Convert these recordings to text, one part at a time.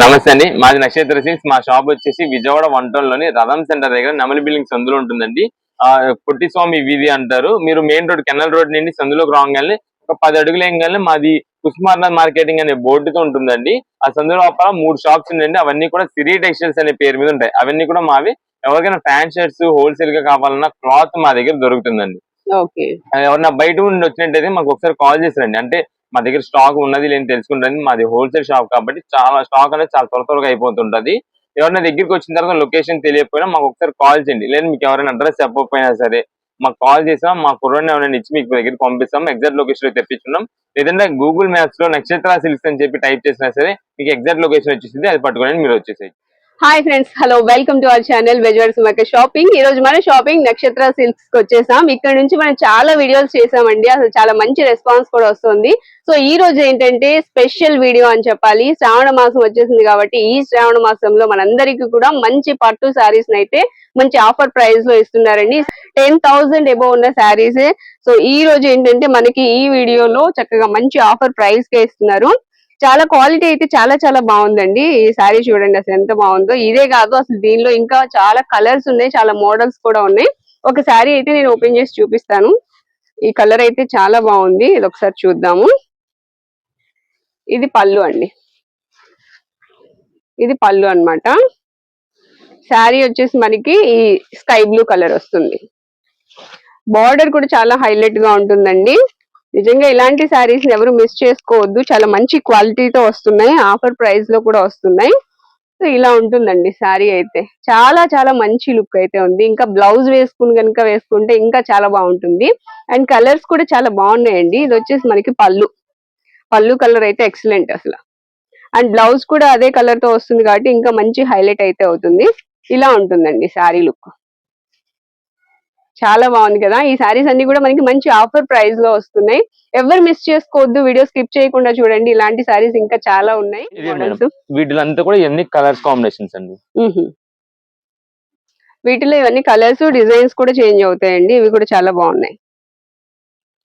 నమస్తే అండి. మాది నక్షత్ర సిల్క్స్ మా షాప్ వచ్చేసి విజయవాడ వన్ టౌన్లోని రథం సెంటర్ దగ్గర నెమలి బిల్డింగ్ సందులో ఉంటుందండి. ఆ పొట్టి స్వామి వీధి అంటారు. మీరు మెయిన్ రోడ్ కెనల్ రోడ్ నుండి సందులోకి రాగానే ఒక పది అడుగులు వేయగానే మాది కుస్మార్నాథ్ మార్కెటింగ్ అనే బోర్డుతో ఉంటుందండి. ఆ సందు లోపల మూడు షాప్స్ ఉన్నాయండి. అవన్నీ కూడా సిరి టెక్స్టైల్స్ అనే పేరు మీద ఉంటాయి. అవన్నీ కూడా మావి ఎవరికైనా ఫ్యాన్ షర్ట్స్ హోల్సేల్గా కావాలన్నా క్లాత్ మా దగ్గర దొరుకుతుందండి. ఎవరన్నా బయట నుండి వచ్చినట్టయితే మాకు ఒకసారి కాల్ చేసారండి అంటే మా దగ్గర స్టాక్ ఉన్నది లేని తెలుసుకుంటుంది మాది హోల్సేల్ షాప్ కాబట్టి చాలా స్టాక్ అనేది చాలా త్వర త్వరగా అయిపోతుంటది. ఎవరైనా దగ్గరికి వచ్చిన తర్వాత లొకేషన్ తెలియకపోయినా మాకు ఒకసారి కాల్ చేయండి. లేదా మీకు ఎవరైనా అడ్రస్ చెప్పకపోయినా సరే మాకు కాల్ చేసినా మా కుర్రోని ఎవరైనా ఇచ్చి మీకు దగ్గరికి పంపిస్తాం. ఎగ్జాక్ట్ లొకేషన్లో తెప్పించున్నాం లేదంటే గూగుల్ మ్యాప్స్లో నక్షత్ర సిల్క్స్ అని చెప్పి టైప్ చేసినా సరే మీకు ఎగ్జాక్ట్ లొకేషన్ వచ్చేసింది అది పట్టుకొని మీరు వచ్చేసేది hi friends hello welcome to our channel Bezawada Sumaka shopping ఈ రోజు మన షాపింగ్ నక్షత్ర సిల్క్స్కి వచ్చేసాం. ఇక్కడ నుంచి మనం చాలా వీడియోస్ చేసామండి. అసలు చాలా మంచి రెస్పాన్స్ కూడా వస్తుంది. సో ఈ రోజు ఏంటంటే స్పెషల్ వీడియో అని చెప్పాలి. శ్రావణ మాసం వచ్చేసింది కాబట్టి ఈ శ్రావణ మాసంలో మనందరికీ కూడా మంచి పట్టు శారీస్ అయితే మంచి ఆఫర్ ప్రైస్లో ఇస్తున్నారండి. టెన్ థౌసండ్ ఎబో ఉన్న శారీస్ సో ఈ రోజు ఏంటంటే మనకి ఈ వీడియోలో చక్కగా మంచి ఆఫర్ ప్రైస్ కే ఇస్తున్నారు. చాలా క్వాలిటీ అయితే చాలా చాలా బాగుందండి. ఈ శారీ చూడండి అసలు ఎంత బాగుందో. ఇదే కాదు అసలు దీనిలో ఇంకా చాలా కలర్స్ ఉన్నాయి చాలా మోడల్స్ కూడా ఉన్నాయి. ఒక శారీ అయితే నేను ఓపెన్ చేసి చూపిస్తాను. ఈ కలర్ అయితే చాలా బాగుంది. ఇది ఒకసారి చూద్దాము. ఇది పళ్ళు అండి. ఇది పళ్ళు అన్నమాట. శారీ వచ్చేసి మనకి ఈ స్కై బ్లూ కలర్ వస్తుంది. బార్డర్ కూడా చాలా హైలైట్గా ఉంటుందండి. నిజంగా ఇలాంటి శారీస్ ఎవరు మిస్ చేసుకోవద్దు. చాలా మంచి క్వాలిటీతో వస్తున్నాయి. ఆఫర్ ప్రైస్లో కూడా వస్తున్నాయి. సో ఇలా ఉంటుందండి శారీ అయితే. చాలా చాలా మంచి లుక్ అయితే ఉంది. ఇంకా బ్లౌజ్ వేసుకుని కనుక వేసుకుంటే ఇంకా చాలా బాగుంటుంది. అండ్ కలర్స్ కూడా చాలా బాగున్నాయండి. ఇది వచ్చేసి మనకి పళ్ళు. పళ్ళు కలర్ అయితే ఎక్సలెంట్ అసలు. అండ్ బ్లౌజ్ కూడా అదే కలర్తో వస్తుంది కాబట్టి ఇంకా మంచి హైలైట్ అయితే అవుతుంది. ఇలా ఉంటుందండి శారీ లుక్ చాలా బాగుంది కదా. ఈ సారీస్ అన్ని కూడా మనకి మంచి ఆఫర్ ప్రైస్లో వస్తున్నాయి. ఎవరు మిస్ చేసుకోవద్దు వీడియో స్కిప్ చేయకుండా చూడండి. ఇలాంటి సారీస్ ఇంకా చాలా ఉన్నాయి. వీటిలంతా కూడా ఎన్ని కలర్స్ కాంబినేషన్స్ అండి? వీటిలో ఇవన్నీ కలర్స్ డిజైన్స్ కూడా చేంజ్ అవుతాయండి. ఇవి కూడా చాలా బాగున్నాయి.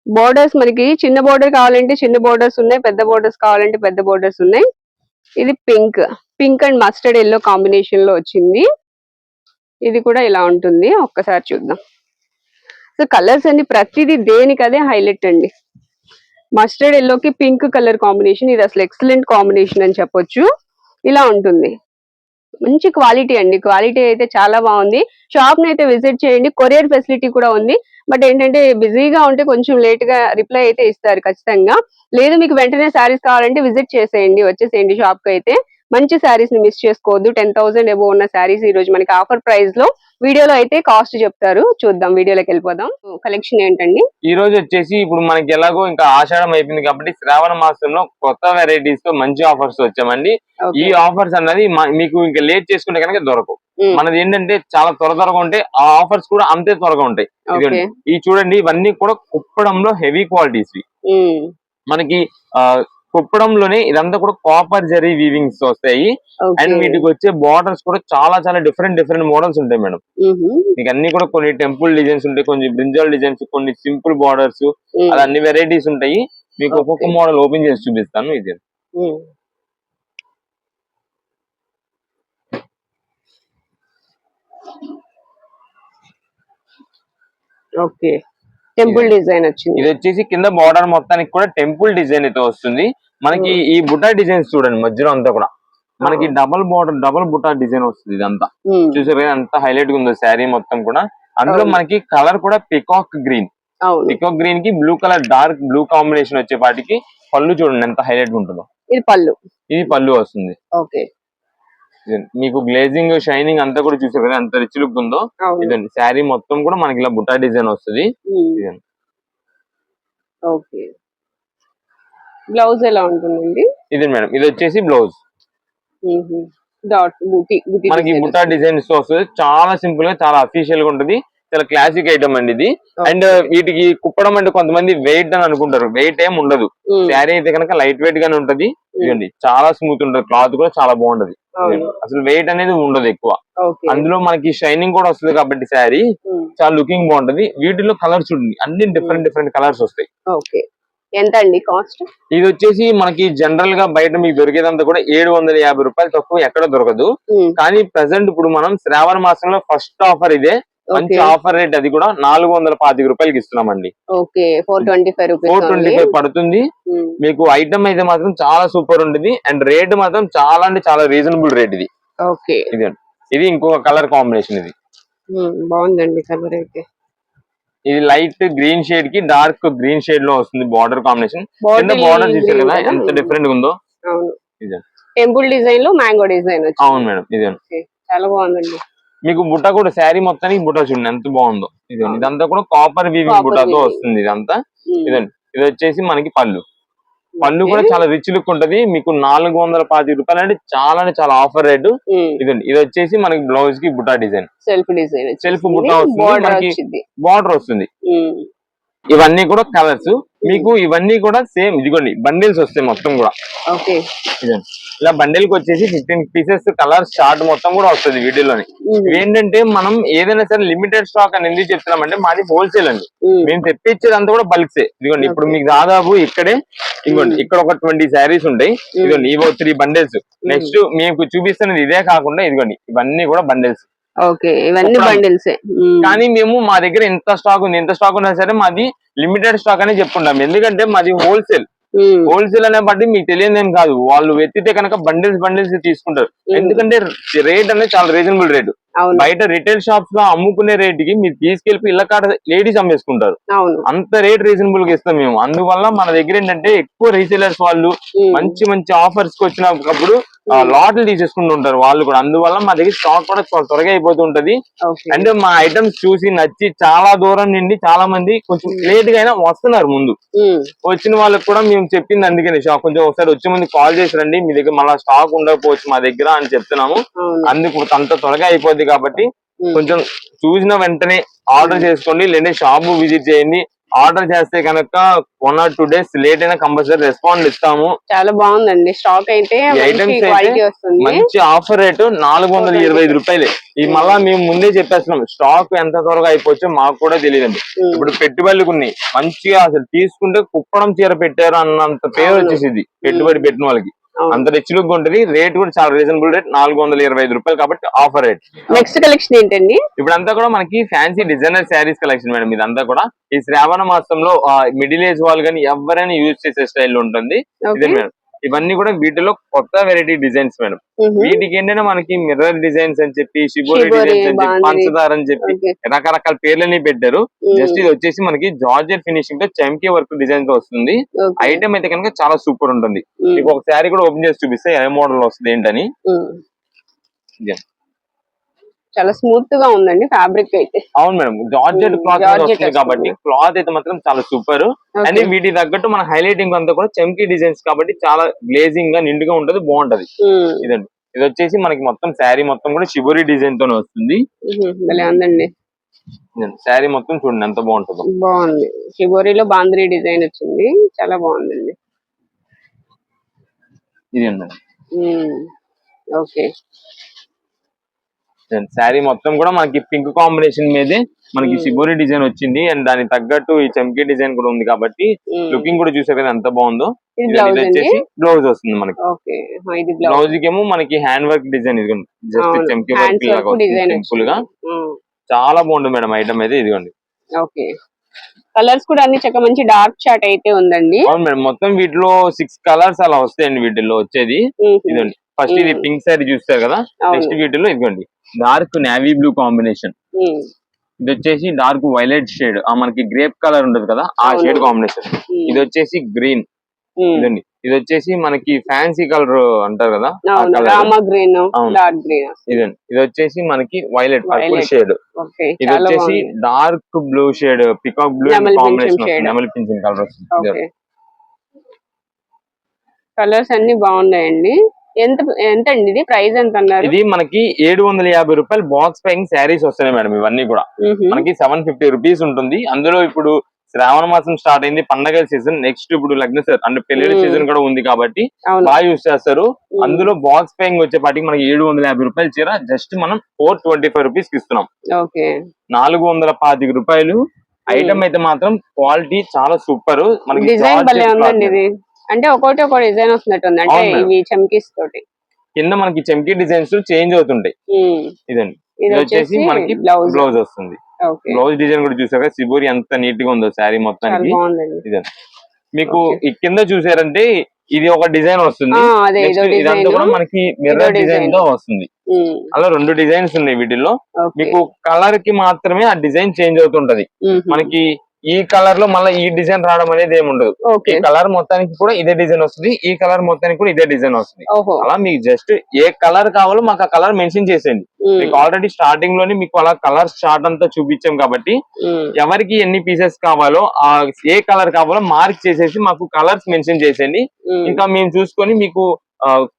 బోర్డర్స్ మనకి చిన్న బోర్డర్ కావాలంటే చిన్న బోర్డర్స్ ఉన్నాయి. పెద్ద బోర్డర్స్ కావాలంటే పెద్ద బోర్డర్స్ ఉన్నాయి. ఇది pink pink and mustard yellow కాంబినేషన్లో వచ్చింది. ఇది కూడా ఇలా ఉంటుంది. ఒక్కసారి చూద్దాం. సో కలర్స్ అన్ని ప్రతిదీ దేనికి అదే హైలైట్ అండి. మస్టర్డ్ ఎల్లోకి పింక్ కలర్ కాంబినేషన్ ఇది అసలు ఎక్సలెంట్ కాంబినేషన్ అని చెప్పొచ్చు. ఇలా ఉంటుంది. మంచి క్వాలిటీ అండి. క్వాలిటీ అయితే చాలా బాగుంది. షాప్ని అయితే విజిట్ చేయండి. కొరియర్ ఫెసిలిటీ కూడా ఉంది. బట్ ఏంటంటే బిజీగా ఉంటే కొంచెం లేట్గా రిప్లై అయితే ఇస్తారు ఖచ్చితంగా. లేదు మీకు వెంటనే శారీస్ కావాలంటే విజిట్ చేసేయండి వచ్చేసేయండి షాప్కి అయితే. మంచి శారీస్ని మిస్ చేసుకోవద్దు. టెన్ థౌసండ్ ఎబో ఉన్న శారీస్ ఈ రోజు మనకి ఆఫర్ ప్రైస్లో వీడియోలో అయితే కాస్ట్ చెప్తారు. చూద్దాం వీడియోలోకి వెళ్ళిపోదాం. కలెక్షన్ ఏంటండి? ఈ రోజు వచ్చేసి ఇప్పుడు మనకి ఎలాగో ఇంకా ఆషాఢం అయిపోయింది కాబట్టి శ్రావణ మాసంలో కొత్త వెరైటీస్తో మంచి ఆఫర్స్ వచ్చామండి. ఈ ఆఫర్స్ అన్నది మీకు ఇంకా లేట్ చేసుకుంటే కనుక దొరకవు. ఉమ్, మనది ఏంటంటే చాలా త్వర త్వరగా ఉంటాయి. ఆ ఆఫర్స్ కూడా అంతే త్వరగా ఉంటాయి. ఈ చూడండి ఇవన్నీ కూడా కుప్పడంలో హెవీ క్వాలిటీస్ ఉమ్, మనకి ఆ కుప్పడంలోనే ఇదంతా కూడా కాపర్ జరీ వీవింగ్స్ వస్తాయి. అండ్ వీటికి వచ్చే బార్డర్స్ కూడా చాలా చాలా డిఫరెంట్ డిఫరెంట్ మోడల్స్ ఉంటాయి మేడం. మీకు అన్ని కూడా కొన్ని టెంపుల్ డిజైన్స్ ఉంటాయి కొన్ని బ్రింజల్ డిజైన్స్ కొన్ని సింపుల్ బార్డర్స్ అలా అన్ని వెరైటీస్ ఉంటాయి. మీకు ఒక్కొక్క. మోడల్ ఓపెన్ చేసి చూపిస్తాను ఇది. ఓకే టెంపుల్ డిజైన్ వచ్చింది. ఇది వచ్చేసి కింద బార్డర్ మొత్తానికి కూడా టెంపుల్ డిజైన్ అయితే వస్తుంది. మనకి ఈ బుటా డిజైన్స్ చూడండి మధ్యలో అంతా కూడా. మనకి double border double buta design వస్తుంది ఇదంతా. చూసారు ఎంత హైలైట్గా ఉందో శారీ మొత్తం కూడా. అందులో. మనకి కలర్ కూడా పికాక్ గ్రీన్ పికాక్ గ్రీన్కి blue colour dark blue combination వచ్చే పాటికి పళ్ళు చూడండి ఎంత హైలైట్ ఉంటుందో. ఇది పళ్ళు. ఇది పళ్ళు వస్తుంది. ఓకే మీకు గ్లేజింగ్ షైనింగ్ అంతా కూడా చూసారు కదా ఎంత రిచ్ లుక్ ఉందో? ఇదండి. శారీ మొత్తం కూడా మనకి ఇలా బుటా డిజైన్ వస్తుంది. ఇదండి. ఓకే. బ్లౌజ్ ఎలా ఉంటుందండి? ఇది మేడం. ఇది వచ్చేసి బ్లౌజ్. మనకి బుటా డిజైన్స్తో వస్తుంది. చాలా సింపుల్గా చాలా అఫీషియల్గా ఉంటుంది. చాలా క్లాసిక్ ఐటమ్ అండి ఇది. అండ్ వీటికి కుప్పడం అంటే కొంతమంది వెయిట్ అని అనుకుంటారు. వెయిట్ ఏం ఉండదు. శారీ అయితే కనుక లైట్ వెయిట్ గానే ఉంటది. ఇదండి చాలా స్మూత్ ఉంటది. క్లాత్ కూడా చాలా బాగుంటది. అసలు వెయిట్ అనేది ఉండదు ఎక్కువ. అందులో మనకి షైనింగ్ కూడా వస్తుంది కాబట్టి శారీ చాలా లుకింగ్ బాగుంటది. వీటిలో కలర్స్ చూడండి. అన్ని డిఫరెంట్ డిఫరెంట్ కలర్స్ వస్తాయి. ఓకే. ఎంత అండి కాస్ట్ ఇది వచ్చేసి మనకి జనరల్గా బయట మీకు దొరికేదంతా కూడా ఏడు వందల యాభై రూపాయలు తక్కువ ఎక్కడ దొరకదు. కానీ ప్రెసెంట్ ఇప్పుడు మనం శ్రావణ మాసంలో ఫస్ట్ ఆఫర్ ఇదే. మంచి ఆఫర్ రేట్ అది కూడా నాలుగు వందల పాతిక రూపాయలకి ఇస్తున్నామండి. Okay four twenty five four twenty five పడుతుంది. మీకు ఐటమ్ అయితే మాత్రం చాలా సూపర్ ఉంటుంది. అండ్ రేట్ మాత్రం చాలా అంటే చాలా రీజనబుల్ రేట్ ఇది. ఓకే. ఇది ఇది ఇంకొక కలర్ కాంబినేషన్ ఇది. బాగుందండి కలర్ అయితే. ఇది లైట్ గ్రీన్ షేడ్కి డార్క్ గ్రీన్ షేడ్లో వస్తుంది బార్డర్ కాంబినేషన్. కింద బార్డర్ చూసారు కదా? ఎంత డిఫరెంట్గా ఉందో. టెంపుల్ డిజైన్లో మ్యాంగో డిజైన్ అవును మేడం ఇదే చాలా బాగుందండి. మీకు బుట్ట కూడా శారీ మొత్తానికి బుట్ట చూడండి ఎంత బాగుందో. ఇది అవును. ఇదంతా కూడా కాపర్ వీవింగ్ బుట్టతో. వస్తుంది ఇదంతా. ఇదండి ఇది వచ్చేసి మనకి పళ్ళు. పళ్ళు. కూడా చాలా రిచ్ లుక్ ఉంటది. మీకు నాలుగు వందల పాతి రూపాయలు అంటే చాలా అంటే చాలా ఆఫర్ రేటు. ఇదండి ఇది వచ్చేసి మనకి బ్లౌజ్కి Butta design self design self బుట్ట వస్తుంది బార్డర్ మనకి వచ్చింది. బార్డర్ వస్తుంది. ఇవన్నీ కూడా కలర్స్ మీకు ఇవన్నీ కూడా సేమ్ ఇదిగోండి బండిల్స్ వస్తాయి మొత్తం కూడా. ఓకే. ఇదండి ఇలా బండిల్కి వచ్చేసి ఫిఫ్టీన్ పీసెస్ కలర్ స్టార్ట్ మొత్తం కూడా వస్తుంది వీడియోలోని. ఉమ్. ఏంటంటే మనం ఏదైనా సరే లిమిటెడ్ స్టాక్ అని ఎందుకు చెప్తున్నామంటే మాది హోల్సేల్ అండి. మేము. తెప్పించేది అంతా కూడా బల్క్సే ఇదిగోండి ఇప్పుడు మీకు దాదాపు ఇక్కడే ఇదిగోండి. ఇక్కడ ఒక ట్వంటీ శారీస్ ఉంటాయి. ఇదిగోండి ఇవో త్రీ బండిల్స్ నెక్స్ట్ మీకు చూపిస్తున్నది ఇదే కాకుండా ఇదిగోండి ఇవన్నీ కూడా బండిల్స్ ఓకే ఇవన్నీ బండిల్స్ కానీ మేము మా దగ్గర ఎంత స్టాక్ ఉంది ఎంత స్టాక్ ఉన్నా సరే మాది లిమిటెడ్ స్టాక్ అని చెప్పుకుంటాం. ఎందుకంటే మాది హోల్సేల్ హోల్సేల్ అనే బట్టి మీకు తెలియదు కాదు. వాళ్ళు ఎత్తితే కనుక బండిల్స్ బండిల్స్ తీసుకుంటారు. ఎందుకంటే రేట్ అనేది చాలా రీజనబుల్ రేట్ బయట రిటైల్ షాప్స్లో అమ్ముకునే రేట్కి మీరు తీసుకెళ్ళి ఇళ్ళ కాడ లేడీస్ అమ్మేసుకుంటారు. అంత రేట్ రీజనబుల్గా ఇస్తాం మేము. అందువల్ల మన దగ్గర ఏంటంటే ఎక్కువ రీసేలర్స్ వాళ్ళు ఉమ్. మంచి మంచి ఆఫర్స్కి వచ్చినప్పుడు లాట్లు తీసేసుకుంటూ ఉంటారు వాళ్ళు కూడా. అందువల్ల మా దగ్గర స్టాక్ కూడా చాలా త్వరగా అయిపోతుంటది అంటే మా ఐటమ్స్ చూసి నచ్చి చాలా దూరం నుండి చాలా మంది కొంచెం లేట్గా అయినా వస్తున్నారు ముందు. ఉమ్. వచ్చిన వాళ్ళకి కూడా మేము చెప్పింది అందుకని. షాప్ కొంచెం ఒకసారి వచ్చే ముందు కాల్ చేసి రండి. మీ దగ్గర మళ్ళీ స్టాక్ ఉండకపోవచ్చు మా దగ్గర అని చెప్తున్నాము. అందుకు అంత త్వరగా అయిపోద్ది కాబట్టి ఉమ్. కొంచెం చూసిన వెంటనే ఆర్డర్ చేసుకోండి. లేదంటే షాప్ విజిట్ చేయండి. ఆర్డర్ చేస్తే కనుక one or two days late అయినా కంపల్సరీ రెస్పాండ్ ఇస్తాము. చాలా బాగుందండి. స్టాక్ అయితే మంచి ఆఫర్ రేటు నాలుగు వందల ఇరవై ఐదు రూపాయలే. ఇది మళ్ళా మేము ముందే చెప్పేస్తున్నాం. స్టాక్ ఎంత త్వరగా అయిపోవచ్చో మాకు కూడా తెలియదండి. ఇప్పుడు పెట్టుబడులకు ఉన్నాయి మంచిగా అసలు తీసుకుంటే కుప్పడం చీర పెట్టారు అన్నంత పేరు. వచ్చేసింది. పెట్టుబడి పెట్టిన వాళ్ళకి. అంత రిచ్ లుక్ ఉంటుంది. రేట్ కూడా చాలా రీజనబుల్ రేట్ నాలుగు వందల ఇరవై ఐదు రూపాయలు కాబట్టి ఆఫర్ రేట్ నెక్స్ట్ కలెక్షన్ ఏంటండి? ఇప్పుడంతా కూడా మనకి fancy designer saris collection madam. ఇదంతా కూడా ఈ శ్రావణ మాసంలో మిడిల్ ఏజ్ వాళ్ళు కానీ ఎవరైనా యూజ్ చేసే స్టైల్ ఉంటుంది. ఇదే మేడం. ఇవన్నీ కూడా వీటిలో కొత్త వెరైటీ డిజైన్స్ మేడం వీటికి ఏంటంటే మనకి మిర్రర్ డిజైన్స్ అని చెప్పి షిబోరి డిజైన్స్ అని చెప్పి. పంచదార అని చెప్పి రకరకాల పేర్లని పెట్టారు. జస్ట్ ఇది వచ్చేసి మనకి జార్జెట్ ఫినిషింగ్తో చంకీ వర్క్ డిజైన్తో వస్తుంది. ఐటమ్ అయితే కనుక చాలా సూపర్ ఉంటుంది. మీకు ఒక శారీ కూడా ఓపెన్ చేసి చూపిస్తే ఏ మోడల్ వస్తుంది ఏంటని. చాలా స్మూత్గా ఉందండి ఫ్యాబ్రిక్ అయితే. అవును మేడం జార్జెట్ క్లాత్ వస్తుంది కాబట్టి క్లాత్ అయితే మాత్రం చాలా సూపర్ అండ్ వీటి తగ్గట్టు మన హైలైటింగ్ అంతా కూడా చంకీ డిజైన్స్ కాబట్టి చాలా గ్లేజింగ్గా నిండుగా ఉంటది బాగుంటది. ఇదండి. ఇది వచ్చేసి మనకి మొత్తం శారీ మొత్తం కూడా షిబోరి డిజైన్ తోనే వస్తుంది. ఉందండి. శారీ మొత్తం చూడండి ఎంత బాగుంటుందో. బాగుంది. షిబోరిలో బాంద్రీ డిజైన్ వచ్చింది. చాలా బాగుందండి. ఇది అండి ఉమ్. ఓకే శారీ మొత్తం కూడా మనకి పింక్ కాంబినేషన్ మీదే మనకి Hmm. షిబోరి డిజైన్ వచ్చింది. అండ్ దానికి తగ్గట్టు ఈ చంకీ డిజైన్ కూడా ఉంది కాబట్టి. లుకింగ్ కూడా చూసారు కదా ఎంత బాగుందో. వచ్చేసి బ్లౌజ్ వస్తుంది మనకి. బ్లౌజ్ బ్లౌజ్కి ఏమో మనకి హ్యాండ్ వర్క్ డిజైన్ ఇది జస్ట్ చంకీ వర్క్ లాగా సింపుల్గా. చాలా బాగుంటుంది మేడం ఐటమ్ అయితే ఇదిగోండి. ఓకే కలర్స్ కూడా అన్ని చక్క మంచి డార్క్ చాట్ అయితే ఉందండి. అవును మేడం. మొత్తం వీటిలో సిక్స్ కలర్స్ అలా వస్తాయండి వీటిలో వచ్చేది. ఉమ్. ఫస్ట్ ఇది. పింక్ శారీ చూస్తారు కదా. నెక్స్ట్ వీటిలో ఇదిగోండి. Dark navy blue combination. ఇది వచ్చేసి డార్క్ వైలెట్ షేడ్ ఆ మనకి గ్రేప్ కలర్ ఉంటది కదా? ఆ. Shade combination. ఇది వచ్చేసి గ్రీన్. ఇదండి ఇది వచ్చేసి మనకి ఫ్యాన్సీ కలర్ అంటారు కదా? ఇదండి ఇది వచ్చేసి మనకి వైలెట్ పర్పుల్. షేడ్ ఇది వచ్చేసి dark blue shade peacock blue combination. నెమలి పింఛన్ కలర్ వస్తుంది. కలర్స్ అన్ని బాగున్నాయండి. ఎంత ఎంత అండి ఇది? ప్రైస్ ఎంత అన్నారు ఇది మనకి ఏడు వందల యాభై రూపాయలు బాక్స్ ప్యాకింగ్ శారీస్ వస్తున్నాయి మేడం ఇవన్నీ కూడా. మనకి సెవెన్ ఫిఫ్టీ రూపీస్ ఉంటుంది. అందులో ఇప్పుడు శ్రావణ మాసం స్టార్ట్ అయింది. పండగల సీజన్ నెక్స్ట్ ఇప్పుడు లగ్న అంటే పెళ్ళి. సీజన్ కూడా ఉంది కాబట్టి బాగా యూస్ చేస్తారు. అందులో బాక్స్ ప్యాకింగ్ వచ్చేపాటికి మనకి ఏడు వందల యాభై రూపాయలు చీర జస్ట్ మనం ఫోర్ ట్వంటీ ఫైవ్ రూపీస్కి ఇస్తున్నాం. నాలుగు వందల పాతిక రూపాయలు. ఐటమ్ అయితే మాత్రం క్వాలిటీ చాలా సూపర్. మనకి అంటే ఒక్కొక్కటి ఒక డిజైన్ వస్తున్నట్టుంది. అంటే. ఇవి చమ్కీస్ తోటి. కింద మనకి చెంకి డిజైన్స్ చేంజ్ అవుతుంటాయి. ఇదండి. ఇది వచ్చేసి మనకి బ్లౌజ్. బ్లౌజ్ వస్తుంది. బ్లౌజ్ డిజైన్ కూడా చూసాక సిబోరి ఎంత నీట్గా ఉందో శారీ మొత్తానికి. ఇదండి. మీకు. ఈ కింద చూసారంటే ఇది ఒక డిజైన్ వస్తుంది. ఇదంతా కూడా మనకి మిర్రర్ డిజైన్. తో వస్తుంది. అలా రెండు డిజైన్స్ ఉన్నాయి వీటిల్లో. మీకు కలర్కి మాత్రమే ఆ డిజైన్ చేంజ్ అవుతుంటది. మనకి ఈ కలర్లో మళ్ళీ ఈ డిజైన్ రావడం అనేది ఏమి ఉండదు. ఈ కలర్ మొత్తానికి కూడా ఇదే డిజైన్ వస్తుంది. ఈ కలర్ మొత్తానికి కూడా ఇదే డిజైన్ వస్తుంది. అలా మీకు జస్ట్ ఏ కలర్ కావాలో మాకు ఆ కలర్ మెన్షన్ చేసేయండి. ఉమ్. మీకు ఆల్రెడీ స్టార్టింగ్లోనే మీకు అలా కలర్ చార్ట్ అంతా చూపించాం కాబట్టి ఉమ్. ఎవరికి ఎన్ని పీసెస్ కావాలో ఆ ఏ కలర్ కావాలో మార్క్ చేసేసి మాకు కలర్స్ మెన్షన్ చేసేయండి. ఉమ్. ఇంకా మేము చూసుకొని మీకు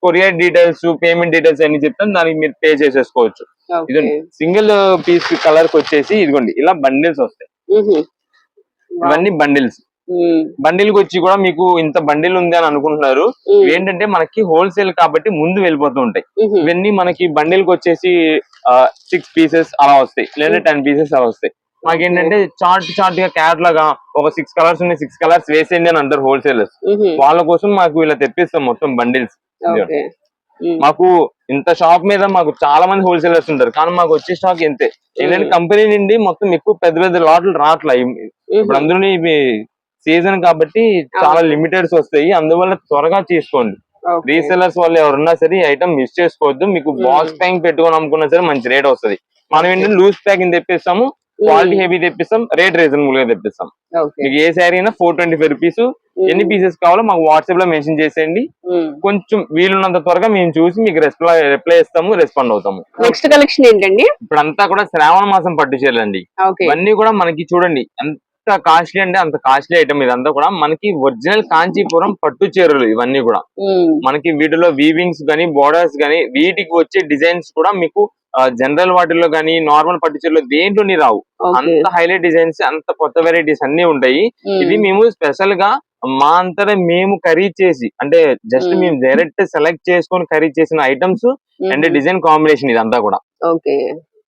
కొరియర్ డీటెయిల్స్ పేమెంట్ డీటెయిల్స్ అన్ని చెప్తాం. దానికి మీరు పే చేసేసుకోవచ్చు. ఇదండి సింగిల్ పీస్ కలర్కి వచ్చేసి ఇదిగోండి. ఇలా బండిల్స్ వస్తాయి. ఇవన్నీ బండిల్స్. బండిల్కి వచ్చి కూడా మీకు ఇంత బండిల్ ఉంది అని అనుకుంటున్నారు. ఏంటంటే మనకి హోల్సేల్ కాబట్టి ముందు వెళ్ళిపోతూ ఉంటాయి. ఇవన్నీ మనకి బండిల్కి వచ్చేసి సిక్స్ పీసెస్ అలా వస్తాయి. లేదా టెన్ పీసెస్ అలా వస్తాయి. మాకేంటంటే చార్ట్ చార్ట్గా క్యాట్ లాగా ఒక సిక్స్ కలర్స్ ఉన్నాయి. సిక్స్ కలర్స్ వేసేయండి అని అంటారు హోల్సేలర్స్. వాళ్ళ కోసం మాకు ఇలా తెప్పిస్తాం మొత్తం బండిల్స్. మాకు ఇంత షాప్ మీద మాకు చాలా మంది హోల్సేలర్స్ ఉంటారు. కానీ మాకు వచ్చే స్టాక్ ఇంతే. ఏంటంటే కంపెనీ నుండి మొత్తం ఎక్కువ పెద్ద పెద్ద లాట్లు రావట్లే. ఇప్పుడు అందులో ఇవి సీజన్ కాబట్టి చాలా లిమిటెడ్స్ వస్తాయి. అందువల్ల త్వరగా తీసుకోండి. రీసెలర్స్ వాళ్ళు ఎవరున్నా సరే ఐటమ్ మిస్ చేసుకోవద్దు. మీకు బాక్స్ ప్యాకింగ్ పెట్టుకొని అమ్ముకున్నా సరే మంచి రేట్ వస్తది. మనం ఏంటంటే లూజ్ ప్యాకింగ్ తెప్పిస్తాము క్వాలిటీ హెవీ తెప్పిస్తాం రేట్ రీజనబుల్గా తెప్పిస్తాం. మీకు ఏ శారీ అయినా ఫోర్ ట్వంటీ ఫైవ్ రూపీస్ ఎన్ని పీసెస్ కావాలో మాకు వాట్సాప్లో మెన్షన్ చేసేయండి. కొంచెం వీలున్నంత త్వరగా మేము చూసి మీకు రెస్ప్లై రిప్లై ఇస్తాము రెస్పాండ్ అవుతాము. నెక్స్ట్ కలెక్షన్ ఏంటండి? ఇప్పుడంతా కూడా శ్రావణ మాసం పట్టు చీరలండి. ఓకే. ఇవన్నీ కూడా మనకి చూడండి ఎంత కాస్ట్లీ అంటే అంత కాస్ట్లీ ఐటమ్ ఇదంతా కూడా మనకి ఒరిజినల్ కాంచీపురం పట్టు చీరలు ఇవన్నీ కూడా. మనకి వీటిలో వీవింగ్స్ గానీ బోర్డర్స్ గానీ వీటికి వచ్చే డిజైన్స్ కూడా మీకు జనరల్ వాటిల్లో గానీ నార్మల్ పట్టు చీరలో దేంట్లోని రావు అంత హైలైట్ డిజైన్స్ అంత కొత్త వెరైటీస్ అన్ని ఉంటాయి. ఇది మేము స్పెషల్గా మా అంతటా మేము ఖరీదు చేసి అంటే జస్ట్ మ్మ్. డైరెక్ట్ సెలెక్ట్ చేసుకొని ఖరీదు చేసిన ఐటమ్స్. అండ్ డిజైన్ కాంబినేషన్ ఇదంతా కూడా ఓకే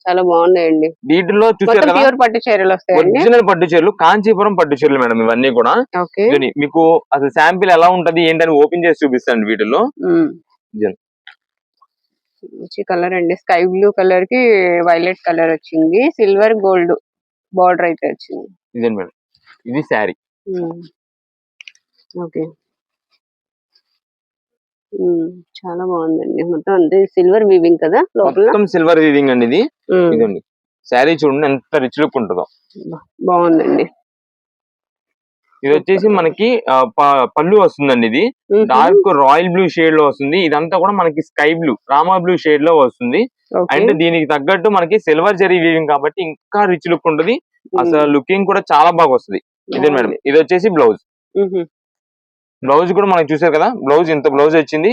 చాలా బాగున్నాయండి. వీటిలో చూసారు మొత్తం కదా? ప్యూర్ పట్టు చీరలు ఒరిజినల్ పట్టు చీరలు కాంచీపురం పట్టు చీరలు మేడం ఇవన్నీ కూడా. మీకు అసలు శాంపిల్ ఎలా ఉంటది ఏంటని ఓపెన్ చేసి చూపిస్తాను. ఇదిగోండి. మంచి కలర్ అండి. స్కై బ్లూ కలర్కి వైలెట్ కలర్ వచ్చింది. సిల్వర్ గోల్డ్ బార్డర్ అయితే వచ్చింది. ఇదేంటి మేడం. ఇది శారీ. ఓకే. చాలా బాగుందండి. మొత్తం అంతే. సిల్వర్ వీవింగ్ కదా లోపల? మొత్తం సిల్వర్ వీవింగ్ అండి ఇది. ఉమ్. ఇదండి శారీ చూడండి ఎంత రిచ్ లుక్ ఉంటుందో. బాగుందండి. ఇది వచ్చేసి మనకి ఆ, ప- పళ్ళు వస్తుందండి ఇది. ఉహు. డార్క్ రాయల్ బ్లూ షేడ్లో వస్తుంది. ఇదంతా కూడా మనకి స్కై బ్లూ రామా బ్లూ షేడ్లో వస్తుంది. ఓకే. అండ్ దీనికి తగ్గట్టు మనకి సిల్వర్ జరీ వీవింగ్ కాబట్టి ఇంకా రిచ్ లుక్ ఉంటుంది. ఉమ్. అసలు లుకింగ్ కూడా చాలా బాగా వస్తుంది. ఇదే మేడం. ఇది వచ్చేసి బ్లౌజ్ ఉహు. బ్లౌజ్ కూడా మనకి చూసారు కదా? బ్లౌజ్ ఇంత బ్లౌజ్ వచ్చింది.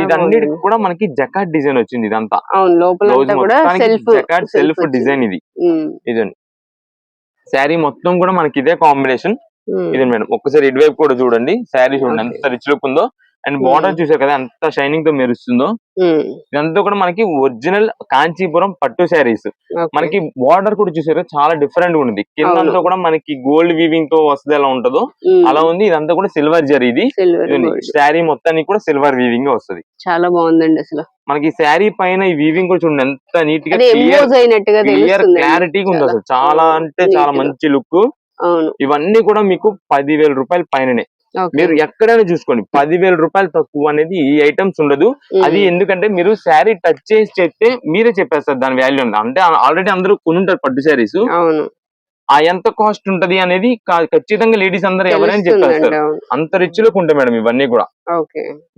వీటన్నిటికి. కూడా మనకి జకాట్ డిజైన్ వచ్చింది ఇదంతా. జకాట్ సెల్ఫ్ డిజైన్ ఇది. ఇదండి. శారీ మొత్తం కూడా మనకి ఇదే కాంబినేషన్. ఇదే మేడం ఒక్కసారి ఇటువైపు కూడా చూడండి. శారీ చూడండి. ఎంత రిచ్ లుక్ ఉందో. అండ్ బార్డర్ చూసారు కదా ఎంత షైనింగ్తో మెరుస్తుందో? ఇదంతా కూడా మనకి ఒరిజినల్ కాంచీపురం పట్టు శారీస్. మనకి బార్డర్ కూడా చూసారు చాలా డిఫరెంట్గా ఉంది కింద కూడా మనకి గోల్డ్ వీవింగ్తో వస్తుంది ఎలా ఉంటుందో. అలా ఉంది ఇదంతా కూడా సిల్వర్ జరీ ఇది. శారీ మొత్తానికి కూడా సిల్వర్ వీవింగ్ వస్తుంది. చాలా బాగుందండి అసలు. మనకి శారీ పైన ఈ వీవింగ్ కూడా చూడండి ఎంత నీట్గా క్లియర్ క్లారిటీగా ఉంది అసలు. చాలా అంటే చాలా. మంచి లుక్ అవును. ఇవన్నీ కూడా మీకు పదివేల రూపాయల పైననే. మీరు ఎక్కడైనా చూసుకోండి. పదివేల రూపాయలు తక్కువ అనేది ఈ ఐటమ్స్ ఉండదు. అది ఎందుకంటే మీరు శారీ టచ్ చేసి చెప్తే మీరే చెప్పేస్తారు దాని వాల్యూ అంటే ఆల్రెడీ అందరూ కొనుంటారు పట్టు శారీస్. ఆ ఎంత కాస్ట్ ఉంటది అనేది ఖచ్చితంగా లేడీస్ అందరూ ఎవరైనా చెప్పేస్తారు. అంత రిచ్ లుక్ ఉంటాయి మేడం ఇవన్నీ కూడా.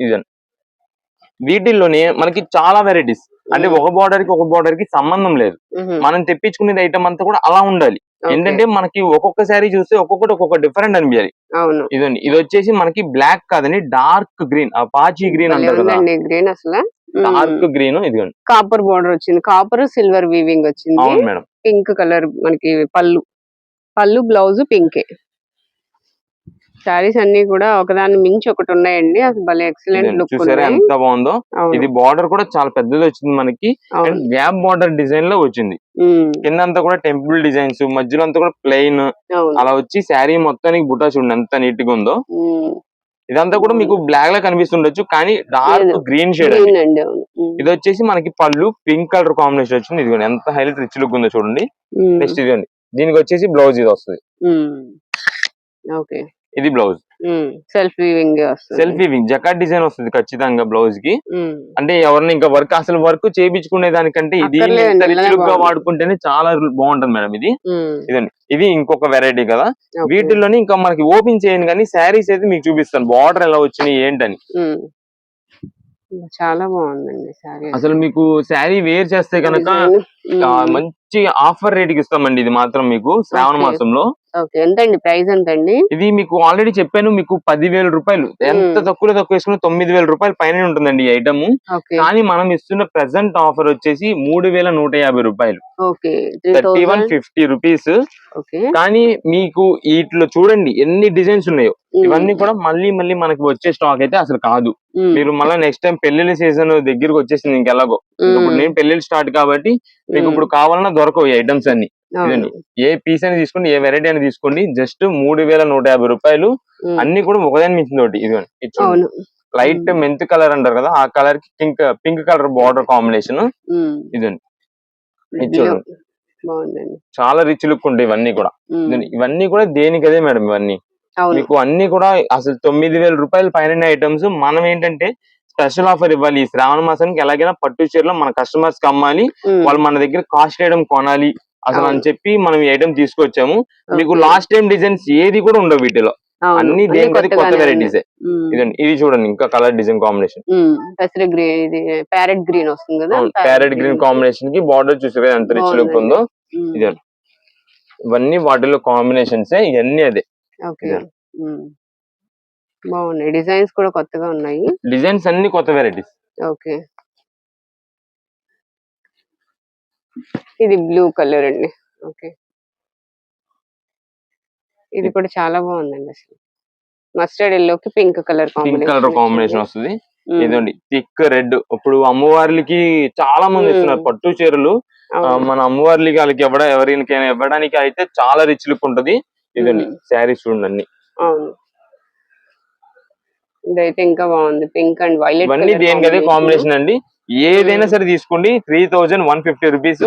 ఇదండి వీటిల్లోనే మనకి చాలా వెరైటీస్ అంటే. ఒక బార్డర్కి ఒక బార్డర్కి సంబంధం లేదు. మనం తెప్పించుకునేది ఐటమ్ అంతా కూడా అలా ఉండాలి. ఏంటంటే మనకి ఒక్కొక్క శారీ చూస్తే ఒక్కొక్కటి ఒక్కొక్క డిఫరెంట్ అనిపించాలి. అవును. ఇదండి. ఇది వచ్చేసి మనకి బ్లాక్ కాదని డార్క్ గ్రీన్ ఆ పాచి గ్రీన్ అంటారు కదా. గ్రీన్ అసలు. డార్క్ గ్రీన్ ఇదిగోండి. కాపర్ బోర్డర్ వచ్చింది. కాపర్ సిల్వర్ వీవింగ్ వచ్చింది. అవును మేడం. పింక్ కలర్ మనకి పళ్ళు. పళ్ళు బ్లౌజ్ పింకే. శారీస్ అన్ని కూడా ఒకదాని మించి ఒకటి ఉన్నాయండి. అసలు భలే ఎక్సలెంట్. లుక్ ఎంత బాగుందో? ఇది బార్డర్ కూడా చాలా పెద్దది వచ్చింది మనకి. గ్యాప్ బార్డర్ డిజైన్లో వచ్చింది. కింద అంతా కూడా టెంపుల్ డిజైన్స్ మధ్యలో అంతా కూడా ప్లెయిన్ అలా వచ్చి శారీ మొత్తానికి బుటా చూడండి ఎంత నీట్గా ఉందో. ఇదంతా కూడా మీకు బ్లాక్ లా కనిపిస్తుండొచ్చు కానీ డార్క్. గ్రీన్ షేడ్ ఇది వచ్చేసి మనకి పళ్ళు పింక్ కలర్ కాంబినేషన్ వచ్చింది. ఇదిగోండి ఎంత హైలైట్ రిచ్ లుక్ ఉందో చూడండి. నెక్స్ట్ ఇదిగోండి. దీనికి వచ్చేసి బ్లౌజ్ ఇది వస్తుంది. ఓకే. ఇది బ్లౌజ్. సెల్ఫ్ వీవింగ్ వస్తుంది. సెల్ఫ్ వీవింగ్ జకాట్ డిజైన్ వస్తుంది ఖచ్చితంగా బ్లౌజ్కి అంటే ఎవరిని ఇంకా వర్క్ అసలు వర్క్ చేయించుకునే దానికంటే ఇది గా. వాడుకుంటేనే చాలా బాగుంటుంది మేడం ఇది. ఇదండి. ఇది ఇంకొక వెరైటీ కదా. వీటిల్లోనే ఇంకా మనకి ఓపెన్ చేయను కానీ శారీస్ అయితే మీకు చూపిస్తాను. బార్డర్ ఎలా వచ్చినాయి ఏంటని. చాలా బాగుందండి శారీ అసలు మీకు శారీ వేర్ చేస్తే కనుక మంచి ఆఫర్ రేట్కి ఇస్తామండి ఇది మాత్రం మీకు. శ్రావణ. మాసంలో. ఓకే. ఎంతండి ప్రైస్ ఎంతండి? ఇది మీకు ఆల్రెడీ చెప్పాను మీకు పదివేల రూపాయలు. ఎంత. తక్కువ తక్కువ వేసుకున్న తొమ్మిది వేల రూపాయలు పైన ఉంటుందండి ఈ ఐటమ్. కానీ మనం ఇస్తున్న ప్రెసెంట్ ఆఫర్ వచ్చేసి మూడు వేల నూట యాభై రూపాయలు. Thirty one fifty rupees. కానీ మీకు వీటిలో చూడండి ఎన్ని డిజైన్స్ ఉన్నాయో. ఇవన్నీ కూడా మళ్ళీ మళ్ళీ మనకి వచ్చే స్టాక్ అయితే అసలు కాదు. మీరు మళ్ళీ నెక్స్ట్ టైం పెళ్ళిళ్ళ సీజన్ దగ్గరికి వచ్చేసింది ఇంకెలాగో. ఇప్పుడు నేను పెళ్ళిళ్ళు స్టార్ట్ కాబట్టి మీకు ఇప్పుడు కావాలన్నా దొరకవు ఈ ఐటమ్స్ అన్ని. ఏ పీస్ అని తీసుకోండి ఏ వెరైటీ అని తీసుకోండి జస్ట్ మూడు వేల నూట యాభై రూపాయలు. అన్ని కూడా ఒకదాని మించింది ఒకటి ఇదిగోండి లైట్. మెంత్ కలర్ అంటారు కదా ఆ కలర్కి pink pink colour border combination ఇదండి చాలా రిచ్ లుక్ ఉంటాయి ఇవన్నీ కూడా. ఇవన్నీ కూడా దేనికదే మేడం ఇవన్నీ? మీకు అన్ని కూడా అసలు తొమ్మిది వేల రూపాయలు పైన ఐటమ్స్ మనం ఏంటంటే స్పెషల్ ఆఫర్ ఇవ్వాలి. శ్రావణ మాసానికి ఎలాగైనా పట్టు చీరలో మన కస్టమర్స్కి అమ్మాలి. వాళ్ళు మన దగ్గర కాస్ట్ ఐటమ్ కొనాలి. అసలు అని. చెప్పి మనం ఈ ఐటమ్ తీసుకొచ్చాము. మీకు. లాస్ట్ టైం డిజైన్స్ ఏది కూడా ఉండవు వీటిలో. అన్ని దేనికి కొత్త వెరైటీస్ ఇదండి ఇది చూడండి ఇంకా colour design combination parrot green వస్తుంది కదా ప్యారెట్ గ్రీన్ కాంబినేషన్కి. బార్డర్ కదా ఎంత రిచ్ లుక్ ఉందో. ఇదండి ఇవన్నీ వాటిలో కాంబినేషన్స్ ఇవన్నీ అదే. బాగున్నాయి. డిజైన్స్ కూడా కొత్తగా ఉన్నాయి. డిజైన్స్ అన్ని కొత్త వెరైటీస్ ఓకే. ఇది బ్లూ కలర్ అండి. ఓకే. ఇది కూడా చాలా బాగుందండి అసలు. మస్టర్డ్ ఎల్లోకి pink colour pink colour combination వస్తుంది. ఇదండి థిక్ రెడ్ ఇప్పుడు అమ్మవార్లకి చాలా మంది. ఇస్తున్నారు. పట్టు చీరలు. మన అమ్మవార్లకి వాళ్ళకి ఎవడ ఎవరికైనా ఇవ్వడానికి అయితే చాలా రిచ్ లుక్ ఉంటది. ఇదండి. శారీస్ చూడండి అన్ని. అవును. ఇదైతే ఇంకా బాగుంది. పింక్ అండ్ వైలెట్ ఇవన్నీ దేనికి అదే కాంబినేషన్. అండి. ఏదైనా సరే తీసుకోండి. Three thousand one fifty rupees.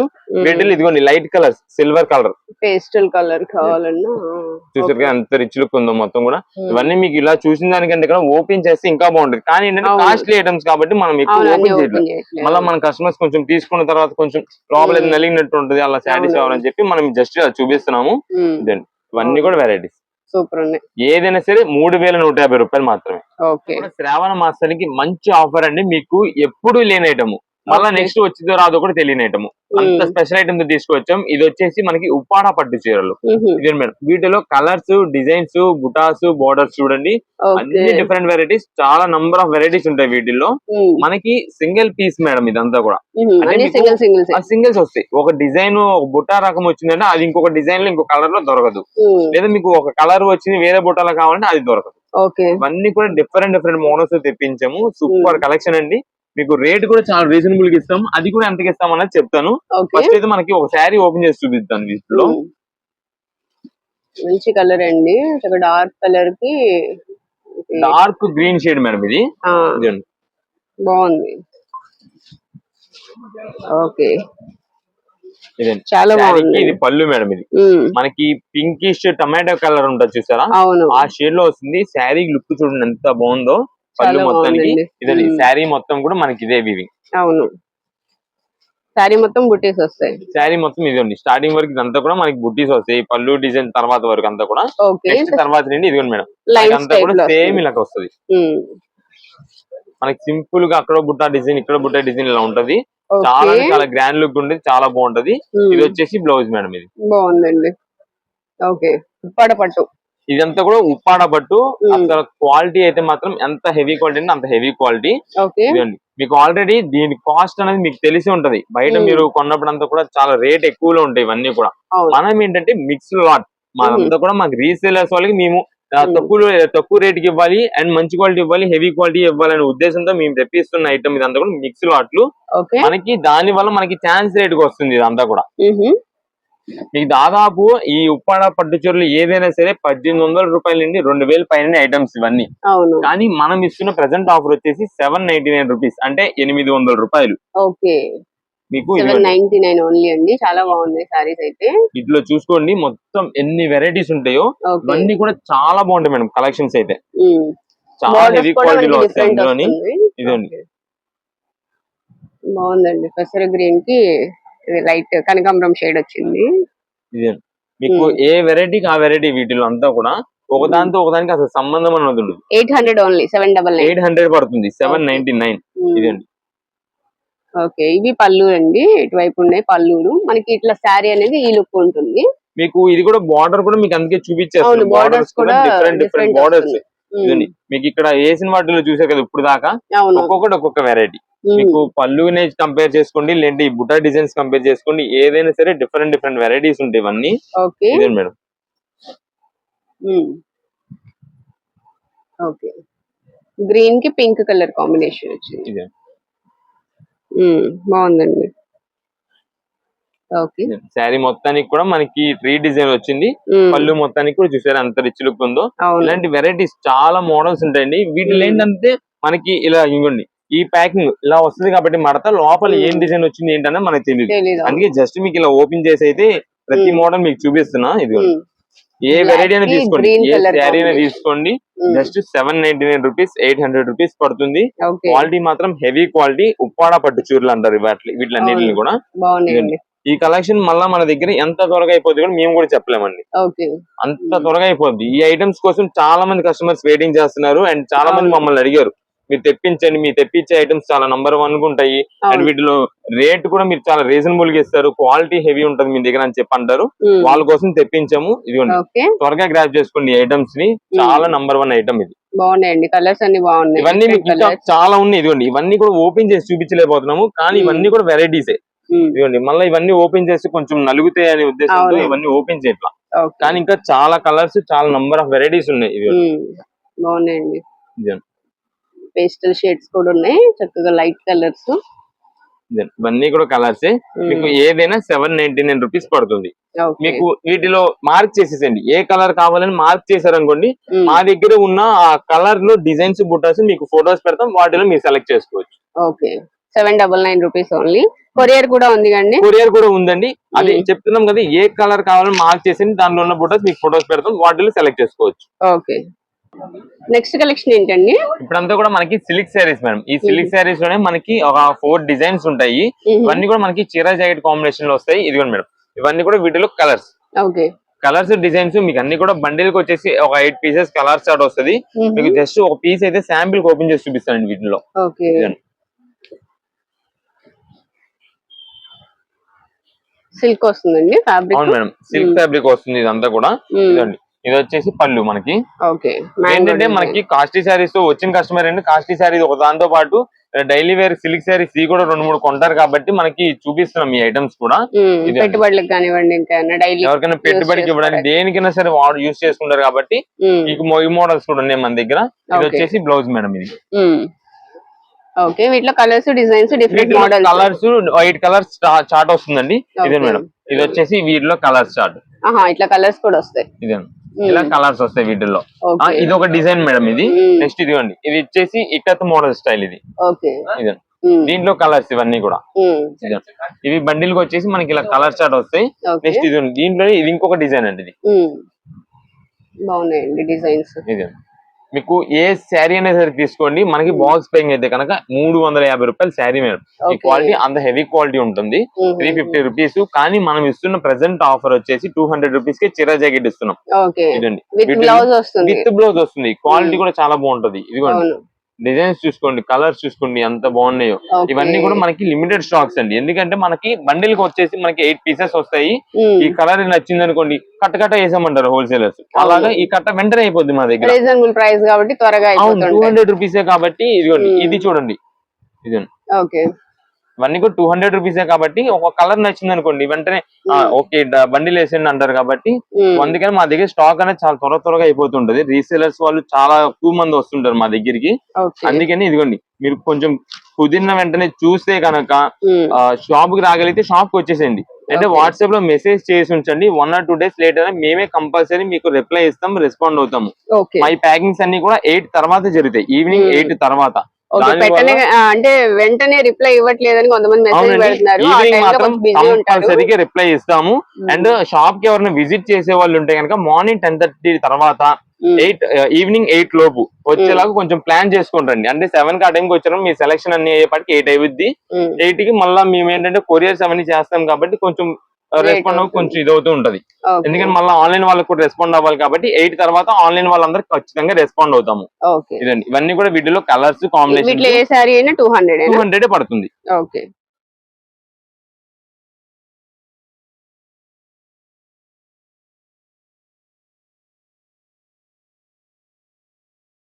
వీటిలో ఇదిగోండి light colour silver colour. Pastel colour కావాలన్నా. చూసారు ఎంత రిచ్ లుక్ ఉందో మొత్తం కూడా. ఇవన్నీ మీకు ఇలా చూసిన దానికంటే కూడా ఓపెన్ చేస్తే ఇంకా బాగుంటది. కానీ ఏంటంటే. కాస్ట్లీ ఐటమ్స్ కాబట్టి మనం ఎక్కువ ఓపెన్ చేయట్లేదు. మళ్ళీ మన కస్టమర్స్ కొంచెం తీసుకున్న తర్వాత కొంచెం లోపల. నలిగినట్టు ఉంటది. అలా సాటిస్ఫై. అవ్వాలని చెప్పి మనం జస్ట్ చూపిస్తున్నాము. ఇదండి. ఇవన్నీ కూడా వెరైటీస్ సూపర్ ఉన్నాయి ఏదైనా సరే మూడు వేల నూట యాభై రూపాయలు మాత్రమే. శ్రావణ మాసానికి మంచి ఆఫర్ అండి. మీకు ఎప్పుడు లేని ఐటమ్ మళ్ళా. నెక్స్ట్ వచ్చిందో రాదో కూడా తెలియని ఐటమ్ అంత స్పెషల్ ఐటమ్తో తీసుకొచ్చాం. ఇది వచ్చేసి మనకి ఉప్పాడ పట్టు చీరలు. ఇదే మేడం? వీటిలో కలర్స్ డిజైన్స్ బుటాస్ బోర్డర్స్ చూడండి. అన్ని డిఫరెంట్ వెరైటీస్ చాలా నంబర్ ఆఫ్ వెరైటీస్ ఉంటాయి వీటిల్లో. మనకి సింగిల్ పీస్ మేడం ఇదంతా కూడా. సింగిల్స్ వస్తాయి. ఒక డిజైన్ ఒక బుట్ట రకం వచ్చిందంటే అది ఇంకొక డిజైన్లో ఇంకో కలర్లో దొరకదు. లేదా మీకు ఒక కలర్ వచ్చింది వేరే బుట్టలో కావాలంటే అది దొరకదు. ఇవన్నీ కూడా డిఫరెంట్ డిఫరెంట్ మోడల్స్ తెప్పించాము. సూపర్ కలెక్షన్ అండి. మీకు రేట్ కూడా చాలా రీజనబుల్గా ఇస్తాం. అది కూడా ఎంతకి ఇస్తాం అన్నది చెప్తాను. ఫస్ట్ అయితే మనకి ఒక శారీ ఓపెన్ చేసి చూపిస్తాను వీటిలో. మంచి కలర్ అండి. డార్క్ కలర్కి డార్క్ గ్రీన్ షేడ్ మేడం ఇది. బాగుంది. ఓకే చాలా బాగుంది. ఇది పళ్ళు మేడం ఇది. ఉమ్, మనకి పింకిష్ టమాటో కలర్ ఉంటుంది చూసారా? అవును. ఆ షేడ్లో వస్తుంది. శారీ లుక్ చూడండి ఎంత బాగుందో. పళ్ళు మొత్తానికి. ఇదండి మ్మ్. శారీ మొత్తం కూడా మనకి ఇదే వివింగ్ అవును. శారీ మొత్తం బుటీస్ వస్తాయి. శారీ మొత్తం ఇదండి స్టార్టింగ్ వరకు ఇదంతా కూడా మనకి బుట్టీస్ వస్తాయి. పళ్ళు డిజైన్ తర్వాత వరకు అంతా కూడా. నెక్స్ట్ తర్వాత నుండి ఇదిగోండి మేడం. అంతా కూడా సేమ్ ఇలా వస్తుంది. మనకి సింపుల్గా అక్కడ బుట్ట డిజైన్ ఇక్కడ బుట్ట డిజైన్ ఇలా ఉంటది. చాలా చాలా గ్రాండ్ లుక్ ఉండేది చాలా బాగుంటది. ఇది వచ్చేసి బ్లౌజ్ మేడం ఇది. బాగుందండి. ఓకే. పట్టు. ఇదంతా కూడా ఉప్పాడ పట్టు. అసలు క్వాలిటీ అయితే మాత్రం ఎంత హెవీ క్వాలిటీ అంటే అంత హెవీ క్వాలిటీ. మీకు ఆల్రెడీ దీని కాస్ట్ అనేది మీకు తెలిసి ఉంటది. బయట. మీరు కొన్నప్పుడు అంతా కూడా చాలా రేట్ ఎక్కువలో ఉంటాయి ఇవన్నీ కూడా. మనం ఏంటంటే మిక్స్ లాట్ మాదంతా కూడా మాకు రీసేలర్స్ వాళ్ళకి మేము. తక్కువ తక్కువ రేట్కి ఇవ్వాలి అండ్ మంచి క్వాలిటీ ఇవ్వాలి హెవీ క్వాలిటీ ఇవ్వాలనే ఉద్దేశంతో మేము తెప్పిస్తున్న ఐటమ్ ఇదంతా కూడా మిక్స్ లాట్లు మనకి దాని వల్ల మనకి ఛాన్స్ రేట్కి వస్తుంది ఇదంతా కూడా. మీకు దాదాపు ఈ ఉప్పాడ పట్టు చీరలు ఏదైనా సరే పద్దెనిమిది వందల రూపాయల నుండి రెండు వేల పైన ఐటమ్స్ ఇవన్నీ. అవును. కానీ మనం ఇస్తున్న ప్రెసెంట్ ఆఫర్ వచ్చేసి సెవెన్ నైన్టీ నైన్ రూపీస్ అంటే ఎనిమిది వందల రూపాయలు. ఓకే. మీకు. నైన్టీ నైన్ ఓన్లీ అండి. చాలా బాగుంది సారీస్ అయితే. ఇట్లా చూసుకోండి మొత్తం ఎన్ని వెరైటీస్ ఉంటాయో ఇవన్నీ కూడా చాలా బాగుంటాయి మేడం కలెక్షన్స్ అయితే. చాలా హెవీ క్వాలిటీలో వస్తాయి. ఇదండి. బాగుందండి. పెసర గ్రీన్కి లైట్ కనకాంబరం షేడ్ వచ్చింది. ఇదే. మీకు. ఏ వెరైటీకి ఆ వెరైటీ వీటిలో అంతా కూడా ఒకదానితో ఒకదానికి అసలు సంబంధం అన్నది ఉండదు. Eight hundred only seven double eight hundred పడుతుంది సెవెన్ నైన్టీ నైన్ ఇదండి ఓకే ఇవి పళ్ళు అండి. ఇటువైపు ఉన్నాయి పళ్ళులు మనకి ఇట్లా శారీ అనేది ఈ లుక్ ఉంటుంది. మీకు ఇది కూడా బార్డర్ కూడా మీకు అందుకే అవును చూపించేస్తుంది బార్డర్స్ కూడా డిఫరెంట్ డిఫరెంట్ బార్డర్స్ మీకు ఇక్కడ వేసిన వాటిలో చూసే కదా ఇప్పుడు దాకా? ఒక్కొక్కటి ఒక్కొక్క వెరైటీ. మీకు పళ్ళునే కంపేర్ చేసుకోండి లేదంటే ఈ బుటా డిజైన్స్ కంపేర్ చేసుకోండి ఏదైనా సరే డిఫరెంట్ డిఫరెంట్ వెరైటీస్ ఉంటాయి ఇవన్నీ. ఓకే. మేడం. ఓకే. గ్రీన్కి పింక్ కలర్ కాంబినేషన్ వచ్చింది. బాగుందండి. ఓకే. శారీ మొత్తానికి కూడా మనకి ట్రీ డిజైన్ వచ్చింది. పళ్ళు మొత్తానికి కూడా చూసారు అంత రిచ్ లుక్ ఉందో? ఇలాంటి వెరైటీస్ చాలా మోడల్స్ ఉంటాయండి. వీటిలో. ఏంటంటే మనకి ఇలా ఇంకోండి. ఈ ప్యాకింగ్ ఇలా వస్తుంది కాబట్టి మడత లోపల ఏం. డిజైన్ వచ్చింది ఏంటనే మనకి తెలియదు అందుకే జస్ట్ మీకు ఇలా ఓపెన్ చేసి అయితే ప్రతి. మోడల్ మీకు చూపిస్తున్నా ఇది. ఏ వెరైటీ అయినా తీసుకోండి ఏ శారీ అయినా. తీసుకోండి. Just seven ninety nine rupees eight hundred rupees పడుతుంది క్వాలిటీ మాత్రం హెవీ క్వాలిటీ ఉప్పాడ పట్టు చీరలు అంటారు వాటి వీటిలన్నిటిని. కూడా ఈ కలెక్షన్ మళ్ళా మన దగ్గర ఎంత త్వరగా అయిపోద్ది కూడా మేము కూడా చెప్పలేమండి అంత. త్వరగా అయిపోద్ది ఈ ఐటమ్స్ కోసం చాలా మంది కస్టమర్స్ వెయిటింగ్ చేస్తున్నారు అండ్ చాలా మంది. మమ్మల్ని అడిగారు మీరు తెప్పించండి మీరు తెప్పించే ఐటమ్స్ చాలా నంబర్ వన్గా ఉంటాయి. అండ్ వీటిలో రేట్ కూడా మీరు చాలా రీజనబుల్గా ఇస్తారు. క్వాలిటీ హెవీ ఉంటుంది మీ దగ్గర అని చెప్పి అంటారు. వాళ్ళ కోసం తెప్పించాము. ఇదిగోండి. ఓకే. త్వరగా గ్రాప్ చేసుకోండి ఐటమ్స్ని. చాలా నంబర్ వన్ ఐటమ్ ఇది. బాగున్నాయండి. కలర్స్ అన్ని బాగున్నాయి. ఇవన్నీ మీకు. చాలా ఉన్నాయి. ఇదిగోండి. ఇవన్నీ కూడా ఓపెన్ చేసి చూపించలేకపోతున్నాము. కానీ. ఇవన్నీ కూడా వెరైటీసే. ఇదిగోండి. మళ్ళీ ఇవన్నీ ఓపెన్ చేసి కొంచెం నలుగుతాయి అనే ఉద్దేశంతో. ఇవన్నీ ఓపెన్ చేయట్లా కానీ ఇంకా చాలా కలర్స్ చాలా నంబర్ ఆఫ్ వెరైటీస్ ఉన్నాయి. ఇది మ్మ్. బాగున్నాయండి. ఇదిగోండి. పేస్టల్ షేడ్స్ కూడా ఉన్నాయి. చక్కగా లైట్ కలర్స్. ఇవన్నీ కూడా కలర్సే. మీకు ఏదైనా సెవెన్ నైన్టీ నైన్ రూపీస్ పడుతుంది. మీకు వీటిలో మార్క్ చేసేసండి ఏ కలర్ కావాలని మార్క్ చేశారనుకోండి మా దగ్గర ఉన్న ఆ కలర్లో డిజైన్స్ బుట్టాస్ మీకు ఫొటోస్ పెడతాం. వాటిలో మీరు సెలెక్ట్ చేసుకోవచ్చు. Okay. Seven double nine rupees only. Courier కూడా ఉంది కండి కొరియర్ కూడా ఉందండి. అదే. చెప్తున్నాం కదా ఏ కలర్ కావాలని మార్క్ చేసి దానిలో ఉన్న బుట్టాస్ మీకు ఫొటోస్ పెడతాం. వాటిలో సెలెక్ట్ చేసుకోవచ్చు. ఓకే. నెక్స్ట్ కలెక్షన్ ఏంటండి? ఇప్పుడంతా కూడా మనకి సిల్క్ శారీస్ మేడం ఈ సిల్క్ శారీస్లోనే మనకి ఒక ఫోర్ డిజైన్స్ ఉంటాయి. ఇవన్నీ కూడా మనకి చీర జాకెట్ కాంబినేషన్లో వస్తాయి. ఇదిగోండి మేడం ఇవన్నీ కూడా వీటిలో కలర్స్ ఓకే కలర్స్ డిజైన్స్ మీకు అన్ని కూడా బండిల్కి వచ్చేసి ఒక ఎయిట్ పీసెస్ కలర్ చార్ట్ వస్తది. మీకు జస్ట్ ఒక పీస్ అయితే శాంపిల్ ఓపెన్ చేసి చూపిస్తానండి వీటిలో. సిల్క్ వస్తుందండి ఫ్యాబ్రిక్ అవును మేడం సిల్క్ ఫ్యాబ్రిక్ వస్తుంది ఇదంతా కూడా. ఇదండి ఇది వచ్చేసి పళ్ళు మనకి. ఏంటంటే మనకి కాస్ట్లీ శారీస్ వచ్చిన కస్టమర్ అండి కాస్ట్లీ శారీస్ ఒక దాంతో పాటు డైలీ వేర్ సిల్క్ శారీస్ ఇవి కూడా రెండు మూడు కొంటారు కాబట్టి మనకి చూపిస్తున్నాం ఈ ఐటమ్స్ కూడా. పెట్టుబడులకు కానివ్వండి ఎవరికైనా పెట్టుబడికి ఇవ్వడానికి దేనికైనా సరే వాడు యూస్ చేసుకుంటారు కాబట్టి మీకు ఈ మోడల్స్ కూడా ఉన్నాయి మన దగ్గర. ఇది. వచ్చేసి బ్లౌజ్ మేడం ఇది. ఓకే. వీటిలో colours designs different models colours eight colours chart వస్తుందండి. ఇదే. మేడం. ఇది వచ్చేసి వీటిలో కలర్స్ చార్ట్. ఇట్లా కలర్స్ కూడా వస్తాయి. ఇదే ఇలా కలర్స్ వస్తాయి వీటిల్లో. ఇది ఒక డిజైన్ మేడం ఇది. నెక్స్ట్ ఇదిగోండి ఇది వచ్చేసి ఇక్కత్ మోడల్ స్టైల్ ఇది. దీంట్లో కలర్స్ ఇవన్నీ కూడా. ఇవి బండిల్కి వచ్చేసి మనకి ఇలా కలర్ చార్ట్ వస్తాయి. నెక్స్ట్ ఇది. దీంట్లో ఇది ఇంకొక డిజైన్ అండి ఇది. బాగున్నాయండి డిజైన్స్. ఇది మీకు ఏ శారీ అనేది సరే తీసుకోండి. మనకి బాక్స్ పేయింగ్ అయితే కనుక మూడు వందల యాభై రూపాయలు శారీ మేడం. ఈ. క్వాలిటీ అంత హెవీ క్వాలిటీ ఉంటుంది. త్రీ ఫిఫ్టీ రూపీస్ కానీ మనం ఇస్తున్న ప్రెసెంట్ ఆఫర్ వచ్చేసి టూ హండ్రెడ్ రూపీస్కి చిరా జాకెట్ ఇస్తున్నాం. ఇదండి విత్ బ్లౌజ్ వస్తుంది. క్వాలిటీ కూడా చాలా బాగుంటది. ఇదిగోండి. డిజైన్స్ చూసుకోండి కలర్స్ చూసుకోండి ఎంత బాగున్నాయో. ఇవన్నీ కూడా మనకి లిమిటెడ్ స్టాక్స్ అండి. ఎందుకంటే మనకి బండిల్కి వచ్చేసి మనకి ఎయిట్ పీసెస్ వస్తాయి. ఈ కలర్ నచ్చింది అనుకోండి కట్ట కట్ట వేసామంటారు హోల్సేలర్స్ అలాగా ఈ కట్ట వెంటనే అయిపోద్ది మా దగ్గర. రీజనబుల్ ప్రైస్ కాబట్టి త్వరగా టూ హండ్రెడ్ రూపీసే కాబట్టి ఇదిగోండి. ఇది చూడండి. ఇదిగోండి. ఓకే. ఇవన్నీ కూడా టూ హండ్రెడ్ రూపీసే కాబట్టి ఒక కలర్ నచ్చింది అనుకోండి. వెంటనే ఓకే బండిల్ వేసేయండి అంటారు కాబట్టి అందుకని మా దగ్గర స్టాక్ అనేది చాలా త్వర త్వరగా అయిపోతుంటది. రీసేలర్స్ వాళ్ళు చాలా ఎక్కువ మంది వస్తుంటారు మా దగ్గరికి. అందుకని ఇదిగోండి మీరు కొంచెం కుదిరిన వెంటనే చూస్తే కనుక షాప్కి రాగలిగితే షాప్కి వచ్చేసేయండి. అంటే. వాట్సాప్లో మెసేజ్ చేసి ఉంచండి. One or two days later మేమే కంపల్సరీ మీకు రిప్లై ఇస్తాం రెస్పాండ్ అవుతాము. మా ప్యాకింగ్స్ అన్ని కూడా ఎయిట్ తర్వాత జరుగుతాయి. Evening Hmm. ఎయిట్ తర్వాత. పెట్టనే అంటే వెంటనే రిప్లై ఇవ్వట్లేదని కొంతమంది మెసేజ్ పెడుతున్నారు. రిప్లై ఇస్తాము. అండ్ షాప్కి ఎవరైనా విజిట్ చేసే వాళ్ళు ఉంటే కనుక మార్నింగ్ టెన్ థర్టీ తర్వాత ఎయిట్ ఈవినింగ్ ఎయిట్ లోపు వచ్చేలాగా కొంచెం ప్లాన్ చేసుకుంటారండి అంటే సెవెన్కి ఆ టైంకి వచ్చారు మీ సెలక్షన్ అన్ని అయ్యేపాటికి ఎయిట్ అయిపోద్ది. ఎయిట్కి మళ్ళీ మేము ఏంటంటే కొరియర్స్ అవన్నీ చేస్తాం కాబట్టి కొంచెం రెస్పాండ్ అవుతుంది. కొంచెం ఇది అవుతూ ఉంటది ఎందుకంటే మళ్ళీ ఆన్లైన్ వాళ్ళకి కూడా రెస్పాండ్ అవ్వాలి కాబట్టి ఎయిట్ తర్వాత ఆన్లైన్ వాళ్ళందరూ ఖచ్చితంగా రెస్పాండ్ అవుతాము. ఇదండి. ఇవన్నీ కూడా వీటిలో కలర్స్ కాంబినేషన్ టూ హండ్రెడ్ పడుతుంది. ఓకే